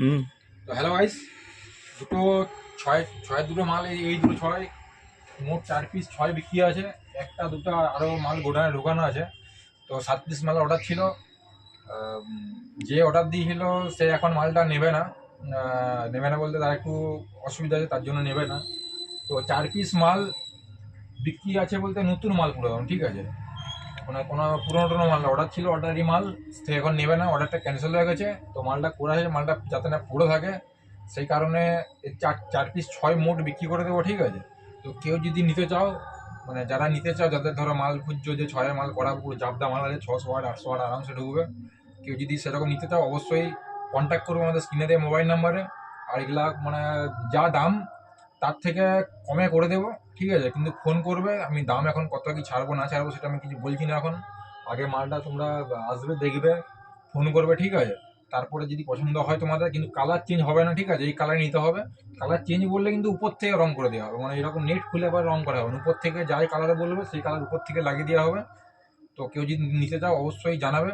হুম। তো hello guys দুটো ছয় ছয় দুটো মাল এই দুটো ছয় মোট চার পিস ছয় বিক্রি আছে। একটা দুটো আরও মাল গোডানে ঢোকানো আছে। তো সাত পিস মাল অর্ডার ছিল। যে অর্ডার দিয়েছিল সে এখন মালটা নেবে না। নেবে না বলতে তার একটু অসুবিধা আছে তার জন্য নেবে না। তো চার পিস মাল বিক্রি আছে বলতে নতুন মাল পুরো ঠিক আছে? কোনো কোনো পুরোনো টুরোনো মাল না। অর্ডার ছিল অর্ডারই মাল সে এখন নেবে না। অর্ডারটা ক্যান্সেল হয়ে গেছে। তো মালটা করা হয়েছে মালটা যাতে না পড়ে থাকে। সেই কারণে চার চার পিস ছয় মোট বিক্রি করে দেবো, ঠিক আছে? তো কেউ যদি নিতে চাও মানে যারা নিতে চাও, যাদের ধরো মাল খুঁজছো যে ছয়ের মাল করা, পুরো জাবদা মাল আছে, ছশো আট, আটশো আট, আরামসে ঢুকবে। কেউ যদি সেরকম নিতে চাও, অবশ্যই কন্ট্যাক্ট করব আমাদের স্ক্রিনে দেওয়া মোবাইল নাম্বারে আর এগুলা মানে যা দাম তার থেকে কমে করে দেবো, ঠিক আছে? কিন্তু ফোন করবে, আমি দাম এখন কত কি ছাড়বো, না ছাড়বো সেটা আমি কিছু বলছি না এখন। আগে মালটা তোমরা আসবে, দেখবে, ফোন করবে, ঠিক আছে? তারপরে যদি পছন্দ হয় তোমাদের, কিন্তু কালার চেঞ্জ হবে না, ঠিক আছে? এই কালার নিতে হবে। কালার চেঞ্জ বললে কিন্তু উপর থেকে রং করে দেওয়া হবে। মানে এরকম নেট খুলে আবার রং করা হবে। উপর থেকে যাই কালারে বলবে, সেই কালার উপর থেকে লাগিয়ে দেওয়া হবে। তো কেউ যদি নিতে চাও, অবশ্যই জানাবে।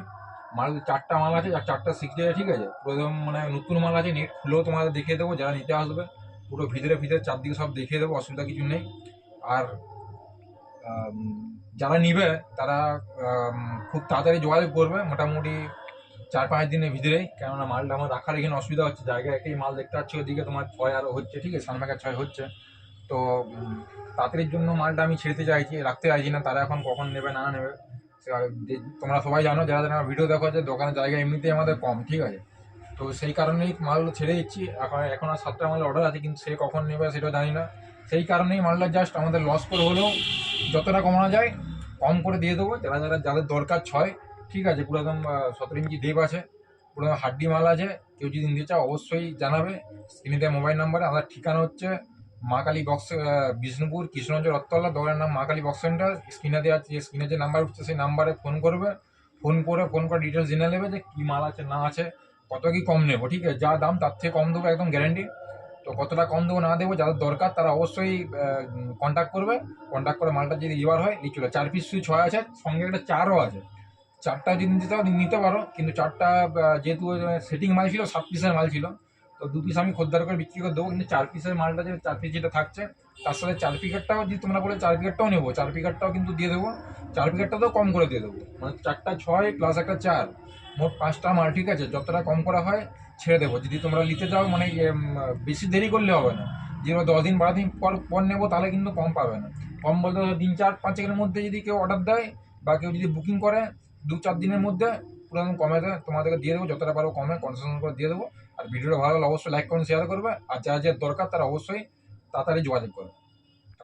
মাল, চারটা মাল আছে, আর চারটা শিখতে ঠিক আছে? পুরো একদম মানে নতুন মাল আছে নেট খুলেও তোমাদের দেখিয়ে দেবো, যারা নিতে আসবে। পুরো ভিতরে ভিতরে চারদিকে সব দেখিয়ে দেবো, অসুবিধা কিছু নেই। আর যারা নিবে, তারা খুব তাড়াতাড়ি যোগাযোগ করবে মোটামুটি চার পাঁচ দিনের ভিতরেই। কেননা মালটা আমার রাখার এখানে অসুবিধা হচ্ছে, জায়গায় একটাই মাল দেখতে পাচ্ছি, ওদিকে তোমার ছয় আরও হচ্ছে, ঠিক আছে? সানমাকের ছয় হচ্ছে। তো তাড়াতাড়ির জন্য মালটা আমি ছেড়তে চাইছি, রাখতে চাইছি না, তারা এখন কখন নেবে, না নেবে তোমরা সবাই জানো, যারা যারা ভিডিও দেখো যে দোকানের জায়গা এমনিতেই আমাদের কম, ঠিক আছে? তো সেই কারণেই মাল ছেড়ে দিচ্ছি। এখন এখন আর সাতটা মাল অর্ডার আছে, কিন্তু সে কখন নেবে সেটা জানি না। সেই কারণেই মালটা জাস্ট আমাদের লস করে হলেও যতটা কমানো যায় কম করে দিয়ে দেবো। যারা যারা যাদের দরকার ছয়, ঠিক আছে, পুরো একদম সতেরো ইঞ্চি দেব আছে, পুরো হাড্ডি মাল আছে, কেউ যদি নিতে চাও অবশ্যই জানাবে। স্ক্রিনে দেওয়া মোবাইল নাম্বারে আমার ঠিকানা হচ্ছে মা কালী বক্স বিষ্ণুপুর কৃষ্ণগঞ্জ রত্তলা দোকানের নাম মা কালী বক্স সেন্টার স্ক্রিনে দেওয়া যে স্ক্রিনে যে নাম্বার উঠছে, সেই নাম্বারে ফোন করবে। ফোন করে ফোন করে ডিটেলস জেনে নেবে যে কী মাল আছে, না আছে। কত কি কম নেব? ঠিক আছে, যা দাম তার থেকে কম দেবো, একদম গ্যারান্টি তো কতটা কম দেবো না দেবো, যাদের দরকার তারা অবশ্যই কন্ট্যাক্ট করবে। কন্ট্যাক্ট করে মালটা যদি এবার হয় লিচুলো চার পিস শুধু ছয় আছে, সঙ্গে একটা চারও আছে। চারটা যদি নিতে নিতে পারো। কিন্তু চারটা যেহেতু সেটিং মাল ছিল, সাত পিসের মাল ছিল। তো দু পিস আমি খদ্দার করে বিক্রি করে দেবো। কিন্তু চার পিসের মালটা যে চার পিস যেটা থাকছে, তার সাথে চার পিকেটটাও যদি তোমরা বলে, চার পিকেটটাও নেব। চার পিকেটটাও কিন্তু দিয়ে দেবো। চার পিকেটটাও কম করে দিয়ে দেবো। মানে চারটা ছয় প্লাস একটা চার। মোট পাঁচটা মাল, ঠিক আছে? যতটা কম করা হয় ছেড়ে দেবো। যদি তোমরা নিতে চাও মানে বেশি দেরি করলে হবে না। যে দশ দিন, বারো দিন পর পর নেব, তাহলে কিন্তু কম পাবে না। কম বলতে দিন চার পাঁচেকের মধ্যে যদি কেউ অর্ডার দেয় বা কেউ যদি বুকিং করে, দু চার দিনের মধ্যে পুরো একদম কমে তোমাদেরকে দিয়ে দেবো, যতটা পারব কমে কনসেশন করে দিয়ে দেবো। আর ভিডিওটা ভালো লাগলে অবশ্যই লাইক করুন শেয়ার করবে। আর যা যা দরকার তারা অবশ্যই তাড়াতাড়ি যোগাযোগ করবে।